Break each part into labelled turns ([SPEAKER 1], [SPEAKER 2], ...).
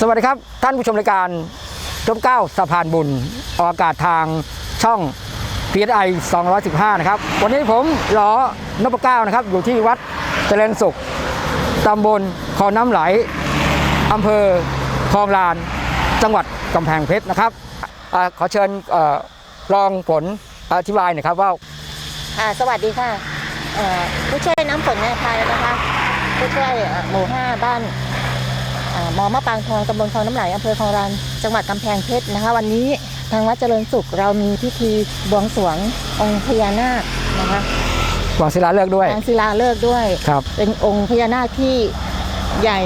[SPEAKER 1] สวัสดีครับ ท่านผู้ชมรายการจมเก้าสะพานบุญออกอากาศทางช่อง PSI 215 นะครับ วันนี้ผมหลอนพเก้านะครับ อยู่ที่วัดเจริญสุขตำบลคลองน้ำไหลอำเภอคลองลาน จังหวัดกำแพงเพชรนะครับอขอเชิญเออรองผลอธิบายหน่อยครับว่า
[SPEAKER 2] ค่ะสวัสดีค่ะเอ่อผู้ช่วยน้ำฝนนาไทยนะคะผู้ช่วยเอ่อหมู่ห้าบ้าน มอมะปางทองตำบลคลองน้ำไหลอำเภอคลองรันจังหวัดกำแพงเพชรนะคะ วันนี้ทางวัดเจริญสุขเรามีพิธีบวงสรวงองค์พญานาคนะคะ
[SPEAKER 1] วางศิลาฤกษ์ด้วย
[SPEAKER 2] ทางศิลาฤกษ์ด้วย
[SPEAKER 1] ครับ
[SPEAKER 2] เป็นองค์พญานาคที่ใหญ่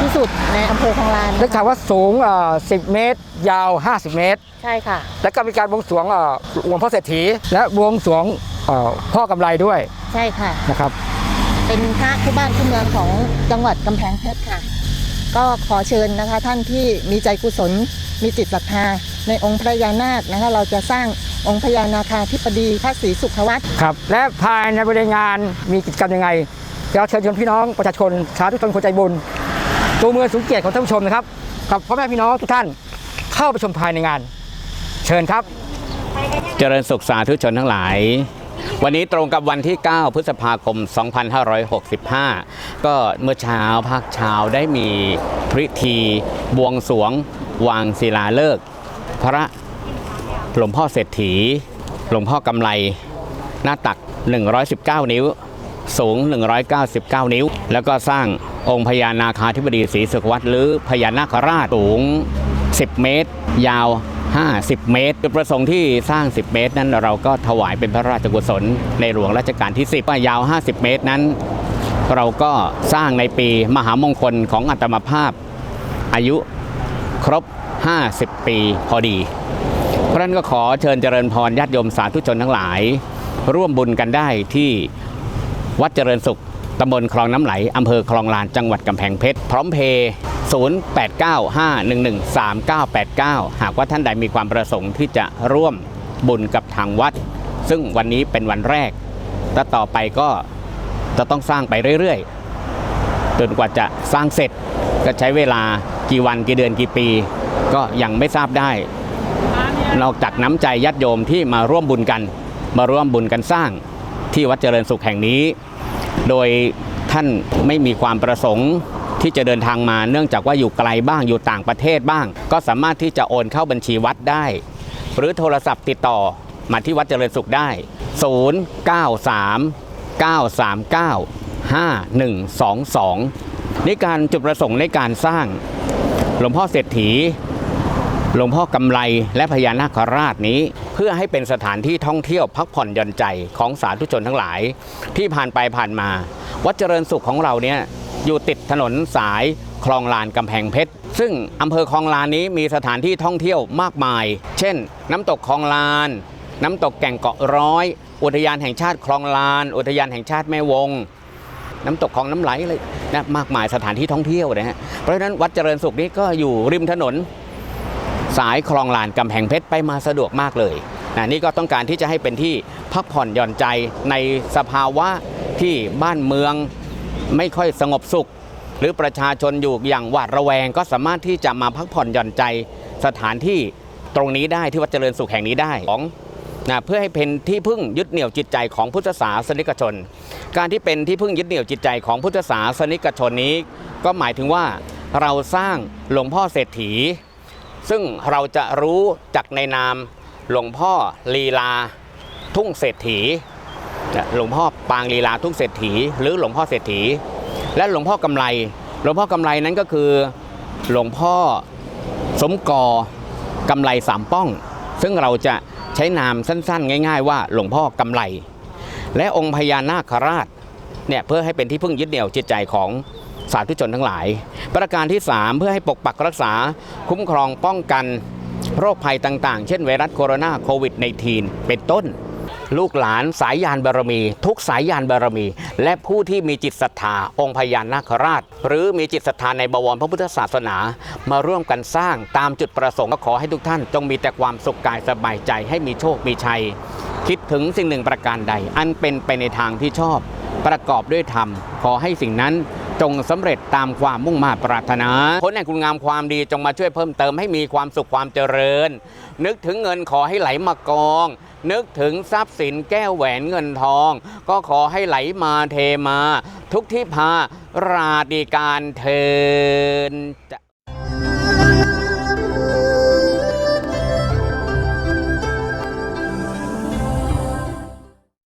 [SPEAKER 2] ที่สุดในอำเภอคลองลาน
[SPEAKER 1] ได้
[SPEAKER 2] นะ
[SPEAKER 1] ข่า
[SPEAKER 2] คะ
[SPEAKER 1] วว่าสูงเอ่อ10 เมตร ยาว 50 เมตร
[SPEAKER 2] ใช่ค่ะ
[SPEAKER 1] แล้วก็มีการบวงสรวงเอ่อหลวงพ่อเศรษฐี และบวงสรวงเอ่อพ่อกำไรด้วย
[SPEAKER 2] ใช่ค่ะ
[SPEAKER 1] นะครับ
[SPEAKER 2] เป็นพระคู่บ้านคู่เมืองของจังหวัดกำแพงเพชรค่ะ ก็ขอเชิญนะคะท่านที่มีใจกุศลมีจิตศรัทธาในองค์พระยานาคนะคะเราจะสร้างองค์พญานาคาธิปดีพระศรีสุขวัตร
[SPEAKER 1] ครับ และภายในบริเวณงานมีกิจกรรมยังไงเราเชิญชวนพี่น้องประชาชนสาธุชนคนใจบุญตัวเมืองสูงเกียรติของท่านผู้ชมนะครับกับพ่อแม่พี่น้องทุกท่านเข้าไปชมภายในงาน เชิญครับ
[SPEAKER 3] เจริญสุขสาธุชนทั้งหลาย วันนี้ตรงกับวันที่ 9 พฤษภาคม 2565 ก็เมื่อเช้าภาคเช้าได้มีพิธีบวงสวง วางศิลาฤกษ์พระหลวงพ่อเศรษฐี หลวงพ่อกำไล หน้าตัก 119 นิ้ว สูง 199 นิ้ว แล้วก็สร้างองค์พญานาคาธิบดีศรีสุขวัตรหรือพญานาคราชสูง 10 เมตร ยาว 50 เมตรจุดประสงค์ที่สร้าง 10 เมตร นั้นเราก็ถวายเป็นพระราชกุศลในหลวงรัชกาลที่ 10ว่ายาว 50 เมตรนั้น เราก็สร้างในปีมหามงคลของอัตมภาพอายุครบ 50 ปีพอดี เพราะฉะนั้นก็ขอเชิญเจริญพรญาติโยมสาธุชนทั้งหลาย ร่วมบุญกันได้ที่วัดเจริญสุขตำบลคลองน้ำไหลอำเภอคลองลานจังหวัดกำแพงเพชร พร้อมเพย์ 0895113989 หากว่าท่านใดมีความประสงค์ที่จะร่วมบุญกับทางวัด ซึ่งวันนี้เป็นวันแรกและต่อไปก็จะต้องสร้างไปเรื่อยๆ จนกว่าจะสร้างเสร็จก็ใช้เวลากี่วันกี่เดือนกี่ปี ก็ยังไม่ทราบได้ นอกจากน้ำใจญาติโยมที่มาร่วมบุญกัน มาร่วมบุญกันสร้างที่วัดเจริญสุขแห่งนี้ โดยท่านไม่มีความประสงค์ ที่จะเดินทางมาเนื่องจากว่าอยู่ไกลบ้างอยู่ต่างประเทศบ้าง ก็สามารถที่จะโอนเข้าบัญชีวัดได้ หรือโทรศัพท์ติดต่อมาที่วัดเจริญสุขได้ 093 939 5122นี่การจุดประสงค์ในการสร้าง หลวงพ่อเศรษฐี หลวงพ่อกำไลและพญานาคราชนี้ เพื่อให้เป็นสถานที่ท่องเที่ยวพักผ่อนหย่อนใจของสาธุชนทั้งหลาย ที่ผ่านไปผ่านมา วัดเจริญสุขของเราเนี่ย อยู่ติดถนนสายคลองลานกำแพงเพชร ซึ่งอำเภอคลองลานนี้มีสถานที่ท่องเที่ยวมากมาย เช่น น้ำตกคลองลาน น้ำตกแก่งเกาะร้อย อุทยานแห่งชาติคลองลาน อุทยานแห่งชาติแม่วง น้ำตกคลองน้ำไหลเลยนะมากมายสถานที่ท่องเที่ยวนะฮะเพราะฉะนั้นวัดเจริญสุขนี้ก็อยู่ริมถนน สายคลองลานกำแพงเพชรไปมาสะดวกมากเลยนะนี่ก็ต้องการที่จะให้เป็นที่พักผ่อนหย่อนใจในสภาวะที่บ้านเมือง ไม่ค่อยสงบสุข หรือประชาชนอยู่อย่างหวาดระแวง ก็สามารถที่จะมาพักผ่อนหย่อนใจสถานที่ตรงนี้ได้ที่วัดเจริญสุขแห่งนี้ได้ของนะเพื่อให้เป็นที่พึ่งยึดเหนี่ยวจิตใจของพุทธศาสนิกชน การที่เป็นที่พึ่งยึดเหนี่ยวจิตใจของพุทธศาสนิกชนนี้ ก็หมายถึงว่าเราสร้างหลวงพ่อเศรษฐี ซึ่งเราจะรู้จากในนามหลวงพ่อลีลา ทุ่งเศรษฐี หลวงพ่อปางลีลาทุ่งเศรษฐี หรือหลวงพ่อเศรษฐี และหลวงพ่อกำไลหลวงพ่อกำไลนั้นก็คือหลวงพ่อสมกอกำไลสามป้อง ซึ่งเราจะใช้นามสั้นๆ ง่าย ๆ ว่าหลวงพ่อกำไลและองค์พญานาคราชเนี่ยเพื่อให้เป็นที่พึ่งยึดเหนี่ยวจิตใจของสาธุชนทั้งหลาย ประการที่ 3 เพื่อให้ปกปักรักษาคุ้มครองป้องกันโรคภัยต่างๆ เช่นไวรัสโคโรนาโควิด -19 เป็นต้น ลูกหลานสายยานบารมี ทุกสายยานบารมี และผู้ที่มีจิตศรัทธาองค์พญานาคราช หรือมีจิตศรัทธาในบวรพระพุทธศาสนา มาร่วมกันสร้างตามจุดประสงค์ก็ขอให้ทุกท่าน จงมีแต่ความสุขกายสบายใจให้มีโชคมีชัย คิดถึงสิ่งหนึ่งประการใด อันเป็นไปในทางที่ชอบ ประกอบด้วยธรรม ขอให้สิ่งนั้นจงสำเร็จตามความมุ่งมา่ปรารถนาผลแห่งคุณงามความดีจงมาช่วยเพิ่มเติมให้มีความสุขความเจริญ นึกถึงเงินขอให้ไหลมากอง นึกถึงทรัพย์สินแก้วแหวนเงินทอง ก็ขอให้ไหลมาเทมา ทุกที่พาราดีการเทินจะ